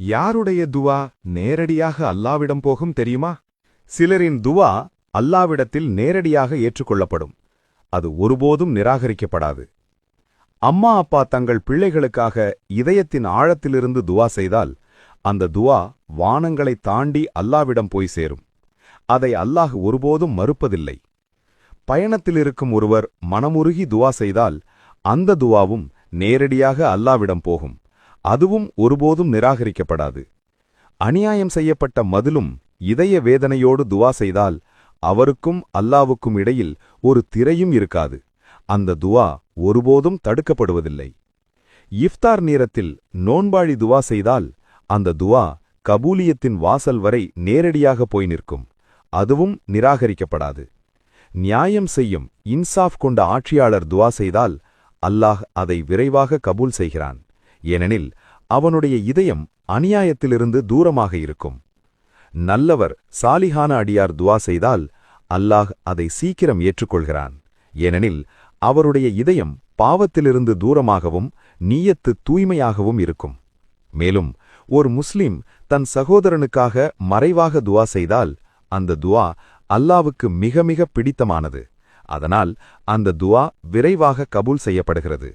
யாருடைய துவா நேரடியாக அல்லாவிடம் போகும் தெரியுமா? சிலரின் துவா அல்லாவிடத்தில் நேரடியாக ஏற்றுக்கொள்ளப்படும். அது ஒருபோதும் நிராகரிக்கப்படாது. அம்மா அப்பா தங்கள் பிள்ளைகளுக்காக இதயத்தின் ஆழத்திலிருந்து துவா செய்தால் அந்த துவா வானங்களை தாண்டி அல்லாவிடம் போய் சேரும். அதை அல்லாஹ் ஒருபோதும் மறுப்பதில்லை. பயணத்தில் இருக்கும் ஒருவர் மனமுருகி துவா செய்தால் அந்த துவாவும் நேரடியாக அல்லாவிடம் போகும். அதுவும் ஒருபோதும் நிராகரிக்கப்படாது. அநியாயம் செய்யப்பட்ட மதிலும் இதய வேதனையோடு துவா செய்தால் அவருக்கும் அல்லாவுக்கும் இடையில் ஒரு திரையும் இருக்காது. அந்த துவா ஒருபோதும் தடுக்கப்படுவதில்லை. இஃப்தார் நேரத்தில் நோன்பாழி துவா செய்தால் அந்த துவா கபூலியத்தின் வாசல் வரை நேரடியாக போய் நிற்கும். அதுவும் நிராகரிக்கப்படாது. நியாயம் செய்யும் இன்சாஃப் கொண்ட ஆட்சியாளர் துவா செய்தால் அல்லாஹ் அதை விரைவாக கபூல் செய்கிறான். ஏனெனில் அவனுடைய இதயம் அநியாயத்திலிருந்து தூரமாக இருக்கும். நல்லவர் சாலிஹான அடியார் துவா செய்தால் அல்லாஹ் அதை சீக்கிரம் ஏற்றுக்கொள்கிறான். ஏனெனில் அவருடைய இதயம் பாவத்திலிருந்து தூரமாகவும் நீயத்து தூய்மையாகவும் இருக்கும். மேலும் ஒரு முஸ்லிம் தன் சகோதரனுக்காக மறைவாக துவா செய்தால் அந்த துவா அல்லாவுக்கு மிக மிக பிடித்தமானது. அதனால் அந்த துவா விரைவாக கபூல் செய்யப்படுகிறது.